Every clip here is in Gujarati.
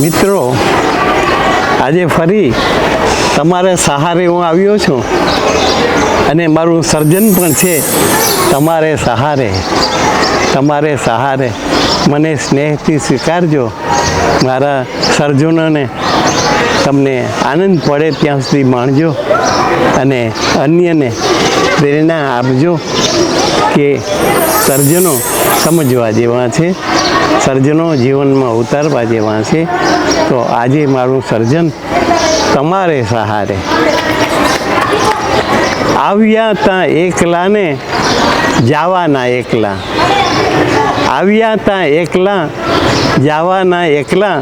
મિત્રો, આજે ફરી તમારે સહારે હું આવ્યો છું અને મારું સર્જન પણ છે તમારે સહારે તમારે સહારે. મને સ્નેહથી સ્વીકારજો. મારા સર્જનોને તમને આનંદ પડે ત્યાં સુધી માણજો અને અન્યને પ્રેરણા આપજો કે સર્જનો સમજવા જેવા છે, સર્જનો જીવનમાં ઉતારવા જેવા છે. તો આજે મારું સર્જન તમારે સહારે. આવ્યા ત્યાં એકલાને જાવાના એકલા. આવ્યા ત્યાં એકલા, જાવાના એકલા.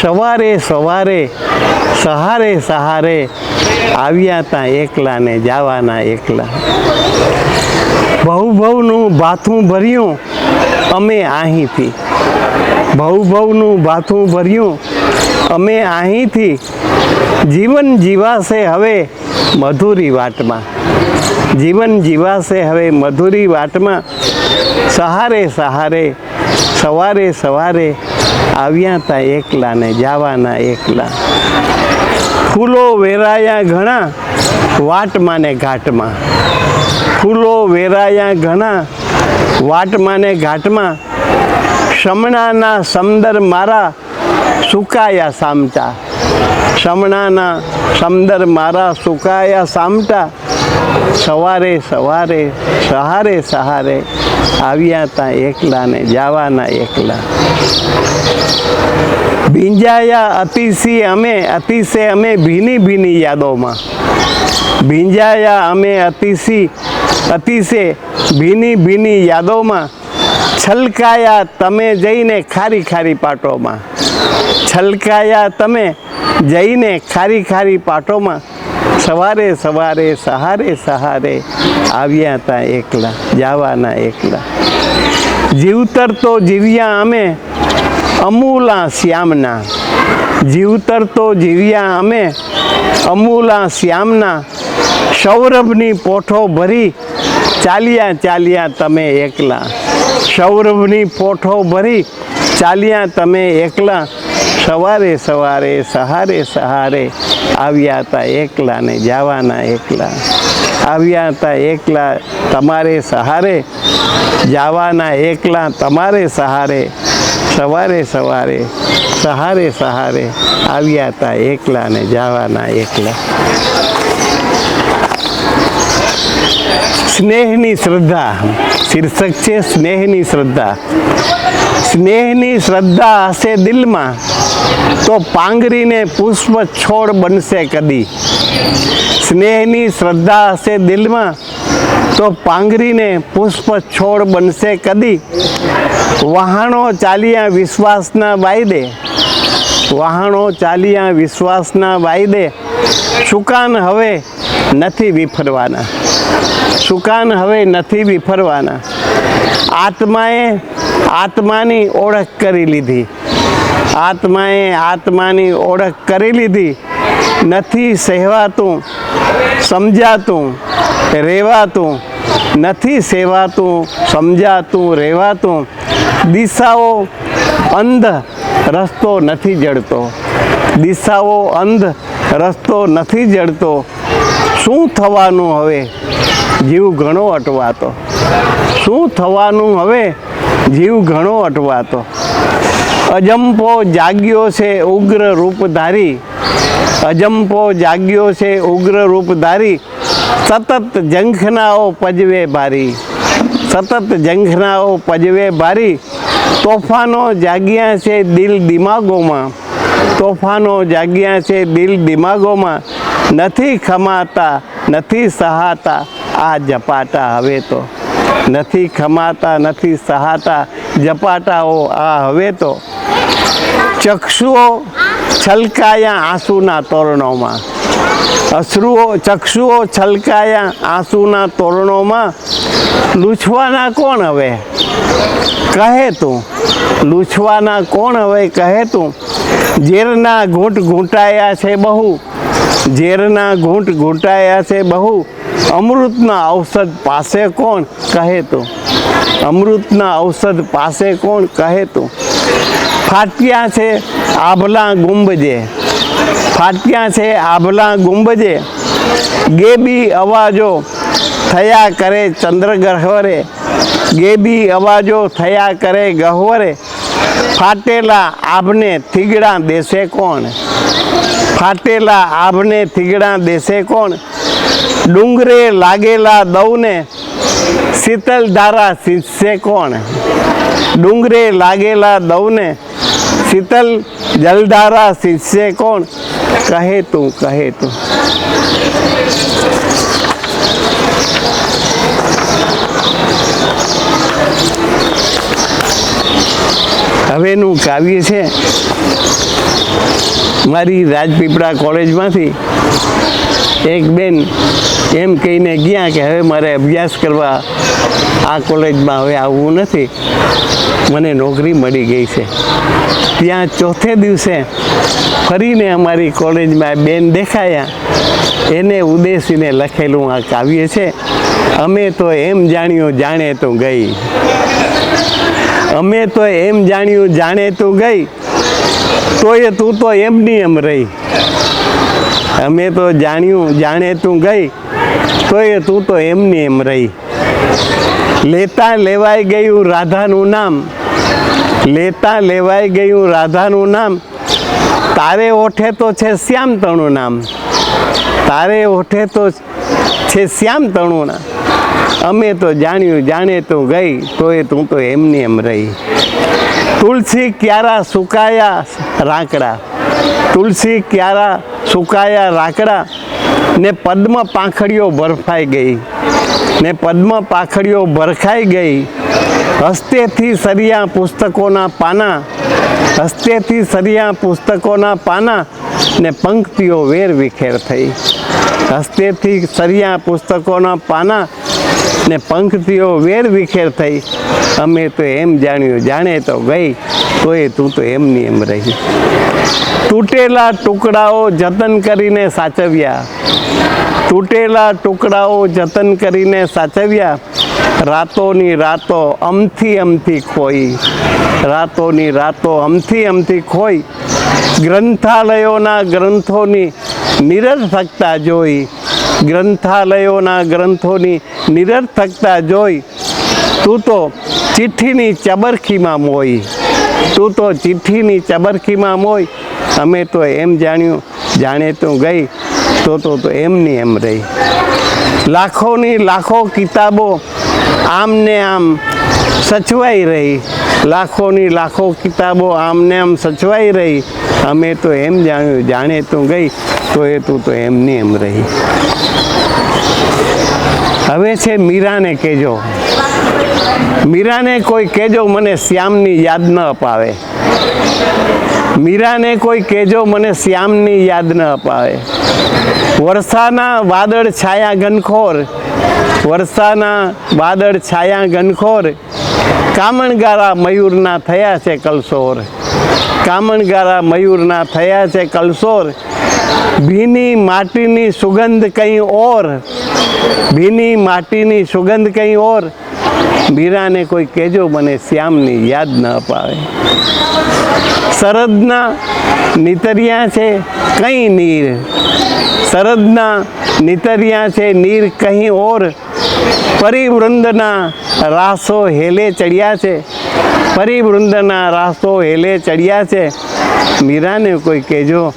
સવારે સવારે, સહારે સહારે આવ્યા ત્યાં એકલા ને જાવાના એકલા. બહુ બહુનું ભાથું ભર્યું અમે અહીંથી ભવ ભવનું ભાથું ભર્યું. અમે અહીંથી જીવન જીવાશે હવે મધુરી વાટમાં. જીવન જીવાશે હવે મધુરી વાટમાં. સહારે સહારે, સવારે સવારે આવ્યા તા એકલા ને જાવાના એકલા. ફૂલો વેરાયા ઘણા વાટમાં ને ઘાટમાં. ફૂલો વેરાયા ઘણા વાટમાં ને ઘાટમાં. શમણાના સમદર મારા સુકાયા સામટા. શમણાના સમદર મારા સુકાયા સામટા. સવારે સવારે, સહારે સહારે આવ્યા તા એકલા ને જાવાના એકલા. ભીંજાયા અતિશય અમે અતિશય અમે ભીની ભીની યાદોમાં. ભીંજાયા અમે અતિશી અતિશય ભીની ભીની યાદોમાં છલકાયા તમે જઈને ખારી ખારી પાટોમાં. છલકાયા તમે જઈને ખારી ખારી પાટોમાં. સવારે સવારે, સહારે સહારે આવ્યા હતા એકલા, જાવાના એકલા. જીવતર તો જીવ્યા અમે અમૂલા શ્યામના. જીવતર તો જીવ્યા અમે અમૂલા શ્યામના. સૌરભની પોઠો ભરી ચાલ્યા ચાલ્યા તમે એકલા. સૌરભની પોઠો ભરી, ચાલ્યા તમે એકલા. સવારે સવારે, સહારે સહારે આવ્યા હતા એકલા ને જવાના એકલા. આવ્યા હતા એકલા તમારે સહારે, જવાના એકલા તમારે સહારે. સવારે સવારે, સહારે સહારે આવ્યા હતા એકલા ને જવાના એકલા. સ્નેહની શ્રદ્ધા. શીર્ષક છે સ્નેહની શ્રદ્ધા. સ્નેહની શ્રદ્ધા હશે દિલમાં, તો પાંગરીને પુષ્પ છોડ બનશે કદી. સ્નેહની શ્રદ્ધા હશે દિલમાં, તો પાંગરીને પુષ્પ છોડ બનશે કદી. વહાણો ચાલ્યા વિશ્વાસના વાયદે. વહાણો ચાલ્યા વિશ્વાસના વાયદે. સુકાન હવે નથી વિફરવાના? સુકાન હવે નથી વિફરવાના આત્માએ આત્માની ઓળખ કરી લીધી. આત્માએ આત્માની ઓળખ કરી લીધી. નથી સહેવાતું, સમજાતું રહેવાતું નથી સેવાતું, સમજાતું રહેવાતું દિશાઓ અંધ, રસ્તો નથી જડતો. દિશાઓ અંધ, રસ્તો નથી જડતો. શું થવાનું હવે? જીવ ઘણો અટવાતો. શું થવાનું હવે? જીવ ઘણો અટવાતો. અજંપો જાગ્યો છે ઉગ્ર રૂપધારી. અજંપો જાગ્યો છે ઉગ્ર રૂપધારી. સતત જંખનાઓ પજવે ભારી. સતત જંખનાઓ પજવે ભારી. તોફાનો જાગ્યા છે દિલ દિમાગોમાં. તોફાનો જાગ્યા છે દિલ દિમાગોમાં. નથી ખમાતા, નથી સહાતા. આ જપાટા હવે તો. નથી ખમાતા, નથી સહાતા. જપાટાઓ આ હવે તો. ચક્ષુઓ છલકાયા આંસુના તોરણોમાં. અશ્રુઓ, ચક્ષુઓ છલકાયા આંસુના તોરણોમાં. લૂછવાના કોણ હવે? કહે તું. લૂછવાના કોણ હવે? કહે તું. ઝેરના ઘૂંટ ઘૂંટાયા છે બહુ. ઝેરના ઘૂંટ ઘૂંટાયા છે બહુ. અમૃતના ઔષધ પાસે કોણ કહે તો? અમૃતના ઔષધ પાસે કોણ કહે તો? ફાટ્યા છે આભલા ગુંબજે. ફાટ્યા છે આભલા ગુંબજે. ગેબી અવાજો થયા કરે ચંદ્ર ગહ્વરે ગેબી અવાજો થયા કરે ગહ્વરે. ફાટેલા આભને થીગડા દેશે કોણ? ફાટેલા આભને થીગડા દેશે કોણ? ડુંગરે લાગેલા દવને શીતલ ધારા સિંચશે કોણ? ડુંગરે લાગેલા દવને શીતલ જલધારા સિંચશે કોણ? કહે તું કહે તું. હવેનું કાવ્ય છે, મારી રાજપીપળા કોલેજમાંથી એક બેન એમ કહીને ગયા કે હવે મારે અભ્યાસ કરવા આ કોલેજમાં હવે આવવું નથી. મને નોકરી મળી ગઈ છે. ત્યાં ચોથે દિવસે ફરીને અમારી કોલેજમાં બેન દેખાયા. એને ઉદ્દેશીને લખેલું આ કાવ્ય છે, અમે તો એમ જાણ્યું જાણે તો ગઈ. અમે તો એમ જાણ્યું જાણે તું ગઈ. તોય તું તો એમની એમ રહી. અમે તો જાણ્યું, જાણે તું ગઈ, તોય તું તો એમની એમ રહી. લેતા લેવાઈ ગયું રાધાનું નામ, લેતા લેવાઈ ગયું રાધાનું નામ. તારે ઓઠે તો છે શ્યામ તણું નામ. તારે ઓઠે તો છે શ્યામ તણું નામ. અમે તો જાણ્યું, જાણે તું ગઈ, તોય તું તો એમની એમ રહી. તુલસી ક્યારા સુકાયા રાકડા. તુલસી, ક્યારા, સુકાયા, રાકડા ને પદ્મ પાંખડીઓ ભરફાઈ ગઈ. ને પદ્મ પાંખડીઓ ભરખાઈ ગઈ. હસ્તેથી સરિયા પુસ્તકોના પાના, હસ્તેથી સરિયા પુસ્તકોના પાના ને પંક્તિઓ વેર વિખેર થઈ. હસ્તેથી સરિયા પુસ્તકોના પાના ને પંક્તિઓ વેર વિખેર થઈ. અમે તો એમ જાણ્યું, જાણે તો ગઈ. તોય તું તો એમની એમ રહી તૂટેલા ટુકડાઓ જતન કરીને સાચવ્યા. તૂટેલા ટુકડાઓ જતન કરીને સાચવ્યા. રાતોની રાતો અમથી અમથી ખોઈ. રાતોની રાતો અમથી અમથી ખોઈ. ગ્રંથાલયોના ગ્રંથોની નિરર્થકતા જોઈ. ગ્રંથાલયોના ગ્રંથોની નિરર્થકતા જોઈ. તું તો ચિઠ્ઠીની ચબરખીમાં મોઈ. તું તો ચિઠ્ઠીની ચબરખીમાં મોય? અમે તો એમ જાણ્યું, જાણે તું ગઈ, તો તો તો એમની એમ રહી. લાખોની લાખો કિતાબો આમ ને આમ સચવાઈ રહી. લાખોની લાખો કિતાબો આમને આમ સચવાઈ રહી. અમે તો એમ જાણ્યું, જાણે તું ગઈ, તો એ તું તો એમની એમ રહી. હવે છે મીરાને કહેજો. મીરાને કોઈ કહેજો મને શ્યામની યાદ ન અપાવે. મીરાને કોઈ કહેજો મને શ્યામની યાદ ન અપાવે. વરસાના વાદળ છાયા ઘનખોર, વર્ષાના વાદળ છાયા ઘનખોર, કામણગારા મયુરના થયા છે કલસોર કામણગારા મયુરના થયા છે કલસોર ભીની માટીની સુગંધ કંઈ ઓર. ભીની માટીની સુગંધ કંઈ ઓર. મીરાને કોઈ કહેજો મને શ્યામની યાદ ન અપાવે. શરદના નીતરિયા છે, કંઈ નીર? શરદના નીતરિયા છે, નીર કહી ઓર? પરિવૃંદના રાસો હેલે ચડ્યા છે. પરિવૃંદના રાસો હેલે ચડ્યા છે. મીરાને કોઈ કહેજો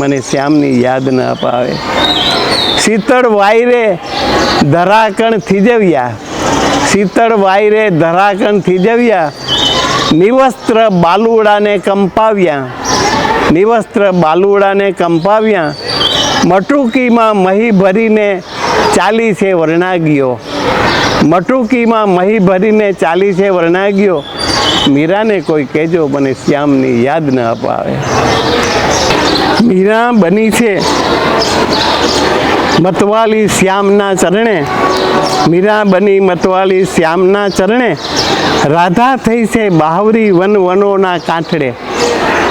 મને શ્યામની યાદ ન અપાવે. શીતળ વાયરે ધરાકણ થીજવ્યા. શીતળ વાયરે ધરાકણ થીજવ્યા, નિવસ્ત્ર બાલુડાને કંપાવ્યા, નિવસ્ત્ર બાલુડાને કંપાવ્યા, મટુકીમાં મહી ભરીને ચાલી છે વર્ણાગ્યો, મટુકીમાં મહી ભરીને ચાલી છે વર્ણાગ્યો. મીરાને કોઈ કહેજો, મને શ્યામની યાદ ન અપાવે. મીરા બની છે. મતવાલી શ્યામના ચરણે, મીરા બની મતવાલી શ્યામના ચરણે, રાધા થઈ છે બાહરી વન વનોના કાંઠડે.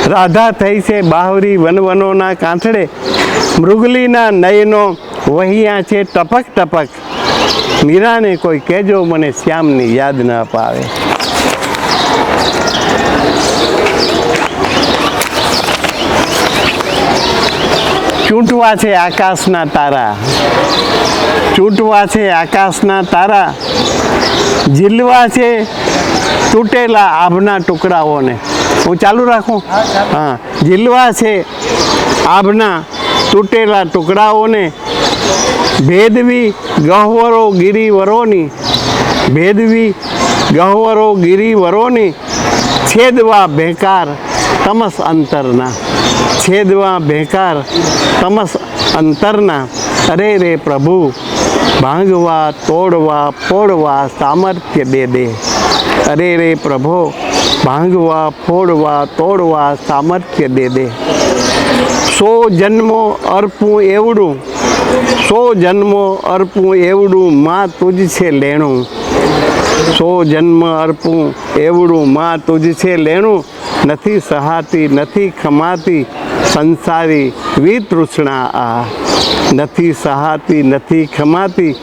રાધા થઈ છે બાહરી વન વનોના કાંઠડે. મૃગલીના નયનો વહિયા છે ટપક ટપક. મીરાને કોઈ કહેજો મને શ્યામની યાદ ન અપાવે. ચૂંટવા છે આકાશના તારા. ચૂંટવા છે આકાશના તારા. ઝીલવા છે તૂટેલા આભના ટુકડાઓને. હું ચાલુ રાખું? હા. ઝીલવા છે આભના તૂટેલા ટુકડાઓને. ભેદવી ગહ્વરો ગિરિવરોની. ભેદવી ગહ્વરો ગિરિવરોની. છેદવા બેકાર તમસ અંતરના. છેદવા ભેંકાર તમસ અંતરના. અરે રે પ્રભુ, ભાંગવા, તોડવા, ફોડવા સામર્થ્ય દે દે. અરે રે પ્રભુ, ભાંગવા, ફોડવા, તોડવા સામર્થ્ય દે દે. સો જન્મો અર્પું એવડું, સો જન્મો અર્પું એવડું માં તુજ છે લેણું. સો જન્મ અર્પું એવડું માં તુજ છે લેણું નથી સહાતી, નથી ખમાતી, સંસારી વિતૃષ્ણા આ. નથી સહાતી, નથી ખમાતી,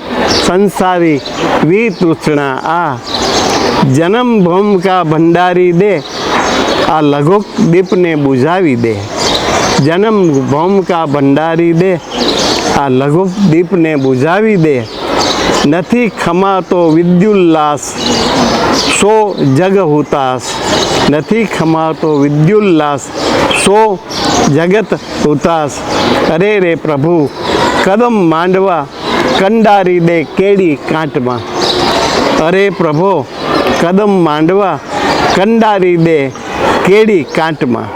સંસારી વિતૃષ્ણા આ. જન્મ ભમ કા ભંડારી દે, આ લઘુક દીપને બુઝાવી દે. જન્મ ભમ કા ભંડારી દે, આ લઘુક દીપને બુઝાવી દે. નથી ખમાતો વિદ્યુલ્લાસ, સો જગ હુતાસ નથી ખમાતો વિદ્યુલ્લાસ, સો જગત હુતાસ અરે રે પ્રભુ, કદમ માંડવા, કંડારી દે કેડી કાંટમાં. અરે પ્રભો, કદમ માંડવા, કંડારી દે કેડી કાંટમાં.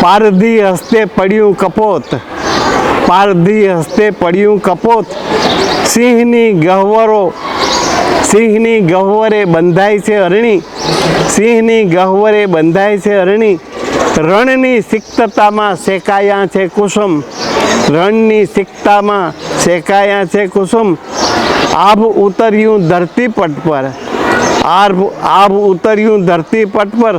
પારધી હસ્તે પડ્યું કપોત પારધી હસ્તે પડ્યું કપોત. સિંહની ગહ્વરો, સિંહની ગહ્વરે બંધાય છે અરણી. સિંહની ગહ્વરે બંધાય છે અરણી. રણની સિક્તતામાં શેકાયા છે કુસુમ. રણની સિક્તામાં શેકાયા છે કુસુમ. આભ ઉતર્યું ધરતી પટ પર. આભ આભ ઉતર્યું ધરતી પટ પર.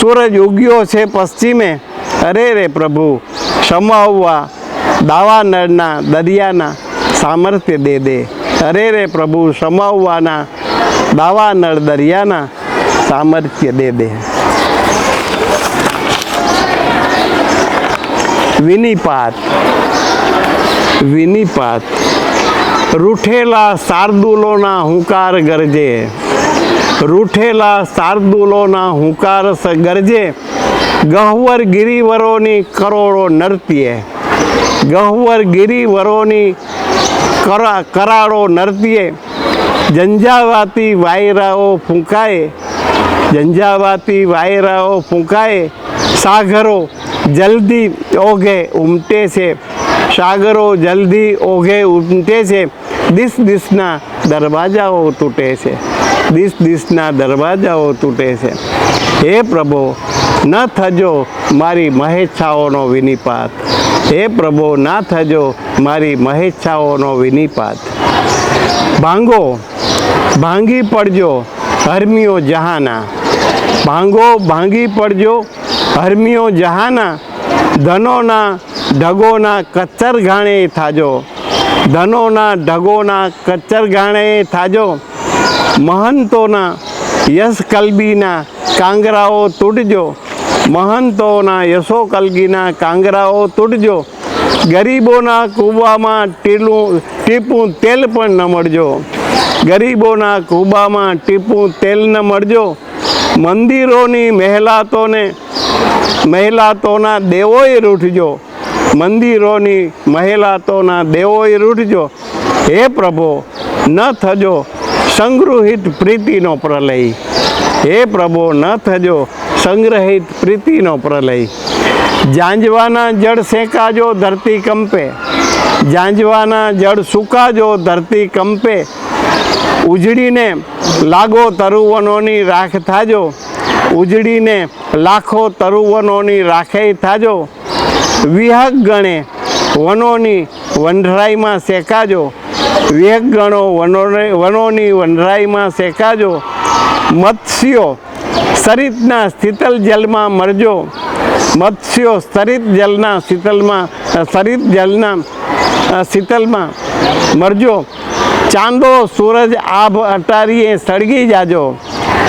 સૂરજ ઉગ્યો છે પશ્ચિમે. અરે રે પ્રભુ સમાવવા દાવા નળના દરિયાના સામર્થ્ય દે દે. અરે રે પ્રભુ, સમાવવાના દાવાનળ, દરિયાના સામર્થ્ય દે દે. વિનિપાત વિનિપાત. રૂઠેલા શાર્દુલોના હુંકાર ગરજે. રૂઠેલા શાર્દુલોના હુંકાર ગરજે. ગહ્વર ગિરિવરોની કરોડો નર્ત્યે. ગહ્વર ગિરિવરોની કરા કરાળો નર્ત્યે ઝંઝાવાતી વાયરાઓ ફૂંકાએ, ઝંઝાવાતી વાયરાઓ ફૂંકાએ, સાગરો જલ્દી ઓઘે ઉમટે છે, સાગરો જલ્દી ઓઘે ઉમટે છે, દિસ દિસના દરવાજાઓ તૂટે છે, દિસ દિસના દરવાજાઓ તૂટે છે. હે પ્રભુ, ન થજો મારી મહેચ્છાઓનો વિનિપાત. હે પ્રભો, ના થજો મારી મહેચ્છાઓનો વિનિપાત. ભાંગો, ભાંગી પડજો હર્મિયો જહાના. ભાંગો, ભાંગી પડજો હર્મિયો જહાના. ધનોના ઢગોના કચ્છર ઘાણે થાજો. ધનોના ઢગોના કચ્છર ઘાણે થાજો. મહંતોના યશ કલબીના કાંગરાઓ તૂટજો. મહંતોના યશો કલગીના કાંગરાઓ તૂટજો ગરીબોના કૂબામાં ટીલું, ટીપું તેલ પણ ન મળજો. ગરીબોના કૂબામાં ટીપું તેલ ન મળજો. મંદિરોની મહેલાતોને, મહેલાતોના દેવોએ રૂઠજો મંદિરોની મહેલાતોના દેવોએ રૂઠજો હે પ્રભો, ન થજો સંગૃહિત પ્રીતિનો પ્રલય. હે પ્રભો, ન થજો સંગ્રહિત પ્રીતિનો પ્રલય. જાંજવાના જળ શેકાજો ધરતી કંપે. જાંજવાના જળ સુકાજો ધરતી કંપે. ઉજળીને લાગો તરુવનોની રાખ થાજો. ઉજળીને લાખો તરુવનોની રાખે થાજો. વિહક ગણે વનોની વનરાઈમાં શેકાજો. વિહક ગણો વનોને વનોની વનરાઈમાં શેકાજો. મત્સ્યો સરિતના શીતલ જલમાં મરજો. મત્સ્યો સરિત જલના શીતલમાં સરિત જલના શીતલમાં મરજો. ચાંદો સૂરજ આભ અટારીએ સળગી જાજો.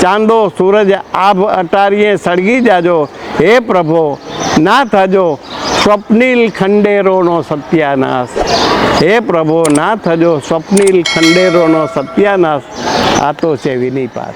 ચાંદો સૂરજ આભ અટારીએ સળગી જાજો. હે પ્રભો, ના થજો સ્વપ્નિલ ખંડેરોનો સત્યાનાશ. હે પ્રભો, ના થજો સ્વપ્નિલ ખંડેરોનો સત્યાનાશ. આ તો છે વિનિપાત.